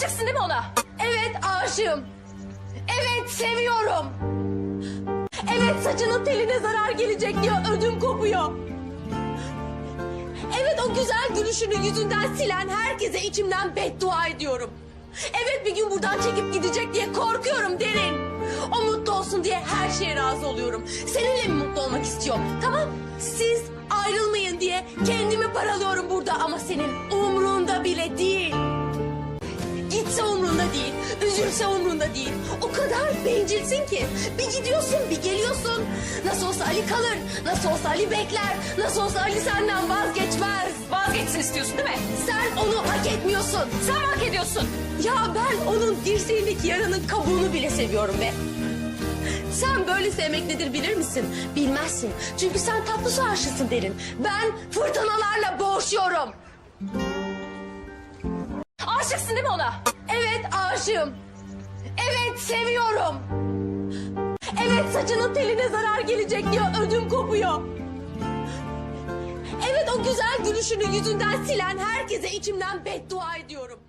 Aşıksın değil mi ona? Evet aşığım. Evet seviyorum. Evet saçının teline zarar gelecek diye ödüm kopuyor. Evet o güzel gülüşünü yüzünden silen herkese içimden beddua ediyorum. Evet bir gün buradan çekip gidecek diye korkuyorum derin. O mutlu olsun diye her şeye razı oluyorum. Seninle mi mutlu olmak istiyorum? Tamam siz ayrılmayın diye kendimi paralıyorum burada ama senin umrunda bile umrunda değil, üzülse umrunda değil. O kadar bencilsin ki. Bir gidiyorsun, bir geliyorsun. Nasıl olsa Ali kalır, nasıl olsa Ali bekler, nasıl olsa Ali senden vazgeçmez. Vazgeçsin istiyorsun değil mi? Sen onu hak etmiyorsun. Sen hak ediyorsun? Ya ben onun dirseğindeki yaranın kabuğunu bile seviyorum be. Sen böyle sevmek nedir bilir misin? Bilmezsin. Çünkü sen tatlı su aşısın derin. Ben fırtınalarla boğuşuyorum. Aşıksın değil mi ona? Evet aşığım. Evet seviyorum. Evet saçının teline zarar gelecek diye ödüm kopuyor. Evet o güzel gülüşünü yüzünden silen herkese içimden beddua ediyorum.